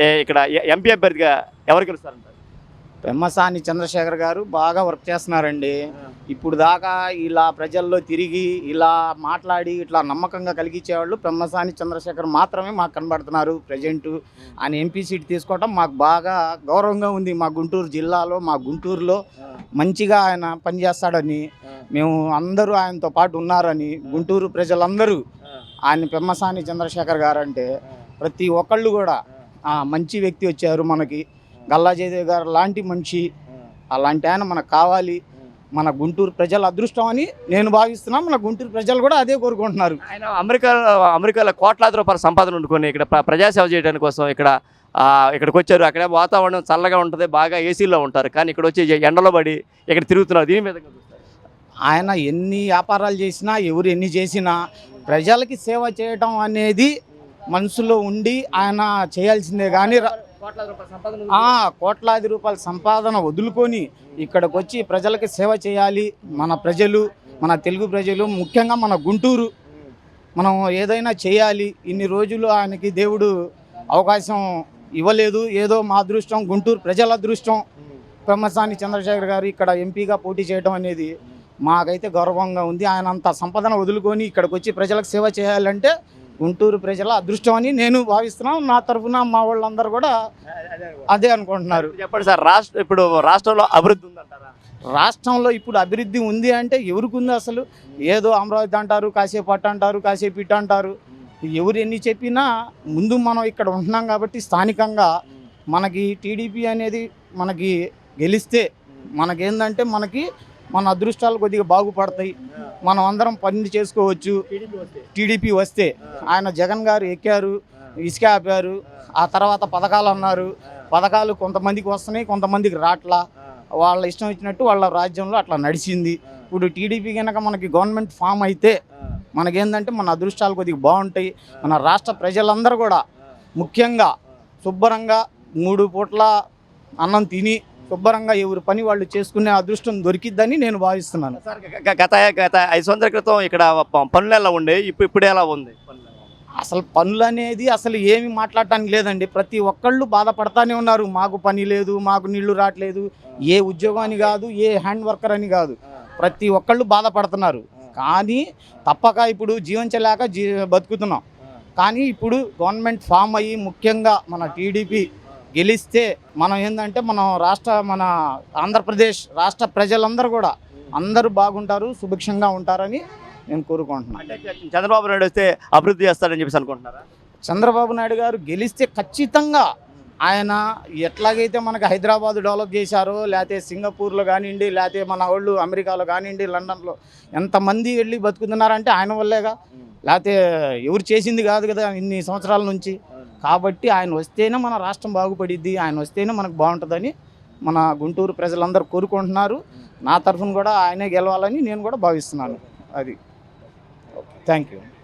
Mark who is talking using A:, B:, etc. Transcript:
A: ఏ- ఇక్కడ ఎంపీ అభ్యర్థిగా ఎవరు గెలుస్తారంటారు?
B: పెమ్మసాని చంద్రశేఖర్ గారు బాగా వర్క్ చేస్తున్నారండి. ఇప్పుడు దాకా ఇలా ప్రజల్లో తిరిగి ఇలా మాట్లాడి ఇట్లా నమ్మకంగా కలిగించేవాళ్ళు పెమ్మసాని చంద్రశేఖర్ మాత్రమే మాకు కనబడుతున్నారు ప్రజెంట్. ఆయన ఎంపీ సీట్ తీసుకోవటం మాకు బాగా గౌరవంగా ఉంది మా గుంటూరు జిల్లాలో మా గుంటూరులో మంచిగా ఆయన పనిచేస్తాడని. మేము అందరూ ఆయనతో పాటు ఉన్నారని గుంటూరు ప్రజలందరూ. ఆయన పెమ్మసాని చంద్రశేఖర్ గారు అంటే ప్రతి ఒక్కళ్ళు కూడా మంచి వ్యక్తి వచ్చారు మనకి. గల్లా జయదేవ్ గారు లాంటి మనిషి. అలాంటి ఆయన మనకు కావాలి. మన గుంటూరు ప్రజల అదృష్టం అని నేను భావిస్తున్నాను మన గుంటూరు ప్రజలు కూడా అదే కోరుకుంటున్నారు.
A: ఆయన అమెరికా అమెరికాలో కోట్లాది రూపాయల సంపాదన వండుకొని ఇక్కడ ప్ర- ప్రజాసేవ చేయడానికి కోసం ఇక్కడ ఇక్కడికి వచ్చారు. అక్కడ వాతావరణం చల్లగా ఉంటుంది బాగా ఏసీలో ఉంటారు. కానీ ఇక్కడ వచ్చి ఎండలో పడి ఇక్కడ తిరుగుతున్నారు. దీని మీద
B: ఆయన ఎన్ని వ్యాపారాలు చేసినా ఎవరు ఎన్ని చేసినా ప్రజలకి సేవ చేయటం అనేది మనసులో ఉండి ఆయన చేయాల్సిందే కానీ ఆ, కోట్లాది రూపాయల సంపాదన వదులుకొని ఇక్కడికి వచ్చి ప్రజలకి సేవ చేయాలి. మన ప్రజలు మన తెలుగు ప్రజలు ముఖ్యంగా మన గుంటూరు. మనం ఏదైనా చేయాలి. ఇన్ని రోజులు ఆయనకి దేవుడు అవకాశం ఇవ్వలేదు. ఏదో మా అదృష్టం గుంటూరు ప్రజల అదృష్టం. బ్రహ్మసాని చంద్రశేఖర్ గారు ఇక్కడ ఎంపీగా పోటీ చేయడం అనేది మాకైతే గౌరవంగా ఉంది. ఆయన అంత సంపదన వదులుకొని ఇక్కడికి వచ్చి ప్రజలకు సేవ చేయాలంటే గుంటూరు ప్రజల అదృష్టం అని నేను భావిస్తున్నాను. నా తరఫున మా వాళ్ళందరూ కూడా అదే అనుకుంటున్నారు.
A: చెప్పండి సార్ రాష్ట్ర ఇప్పుడు రాష్ట్రంలో అభివృద్ధి ఉందంటారా?
B: రాష్ట్రంలో ఇప్పుడు అభివృద్ధి ఉంది అంటే ఎవరికి ఉంది అసలు? ఏదో అమరావతి అంటారు కాసేపు అట్ట అంటారు కాసేపు ఇట్ట అంటారు. ఎవరు ఎన్ని చెప్పినా ముందు మనం ఇక్కడ ఉంటున్నాం కాబట్టి స్థానికంగా మనకి టీడీపీ అనేది మనకి గెలిస్తే మనకేందంటే మనకి మన అదృష్టాలు కొద్దిగా బాగుపడతాయి. మనం అందరం పని చేసుకోవచ్చు. టీడీపీ వస్తే ఆయన జగన్ గారు ఎక్కారు ఇసుక ఆపారు ఆ తర్వాత పథకాలు అన్నారు. పథకాలు కొంతమందికి వస్తున్నాయి కొంతమందికి రాట్లా. వాళ్ళ ఇష్టం వచ్చినట్టు వాళ్ళ రాజ్యంలో అట్లా నడిచింది. ఇప్పుడు టీడీపీ కనుక మనకి గవర్నమెంట్ ఫామ్ అయితే మనకేందంటే మన అదృష్టాలు కొద్దిగా బాగుంటాయి. మన రాష్ట్ర ప్రజలందరూ కూడా ముఖ్యంగా శుభ్రంగా మూడు పూట్ల అన్నం తిని శుభ్రంగా ఎవరి పని వాళ్ళు చేసుకునే అదృష్టం దొరికిద్దని నేను భావిస్తున్నాను.
A: గత గత ఐదు సంవత్సరాల క్రితం ఇక్కడ పనులు ఎలా ఉండే? ఇప్పుడు ఇప్పుడు ఎలా ఉంది?
B: అసలు పనులు అనేది అసలు ఏమి మాట్లాడటానికి లేదండి. ప్రతి ఒక్కళ్ళు బాధపడతానే ఉన్నారు. మాకు పని లేదు మాకు నీళ్ళు రావట్లేదు. ఏ ఉద్యోగం అని కాదు ఏ హ్యాండ్ వర్కర్ అని కాదు. ప్రతి ఒక్కళ్ళు బాధపడుతున్నారు. కానీ తప్పక ఇప్పుడు జీవించలేక జీ బతుకుతున్నాం. కానీ ఇప్పుడు గవర్నమెంట్ ఫామ్ అయ్యి ముఖ్యంగా మన టీడీపీ గెలిస్తే మనం ఏంటంటే మనం రాష్ట్ర మన ఆంధ్రప్రదేశ్ రాష్ట్ర ప్రజలందరూ కూడా అందరూ బాగుంటారు సుభిక్షంగా ఉంటారని నేను కోరుకుంటున్నాను.
A: చంద్రబాబు నాయుడు వస్తే అభివృద్ధి చేస్తాడని చెప్పేసి అనుకుంటున్నారా?
B: చంద్రబాబు నాయుడు గారు గెలిస్తే ఖచ్చితంగా ఆయన ఎట్లాగైతే మనకి హైదరాబాద్ డెవలప్ చేశారో లేకపోతే సింగపూర్లో కానివ్వండి లేకపోతే మన వాళ్ళు అమెరికాలో కానివ్వండి లండన్లో ఎంతమంది వెళ్ళి బతుకుతున్నారంటే ఆయన వల్లేగా. లేకపోతే ఎవరు చేసింది కాదు కదా ఇన్ని సంవత్సరాల నుంచి. కాబట్టి ఆయన వస్తేనే మన రాష్ట్రం బాగుపడిద్ది ఆయన వస్తేనే మనకు బాగుంటుందని మన గుంటూరు ప్రజలందరూ కోరుకుంటున్నారు. నా తరఫున కూడా ఆయనే గెలవాలని నేను కూడా భావిస్తున్నాను. అది. Thank you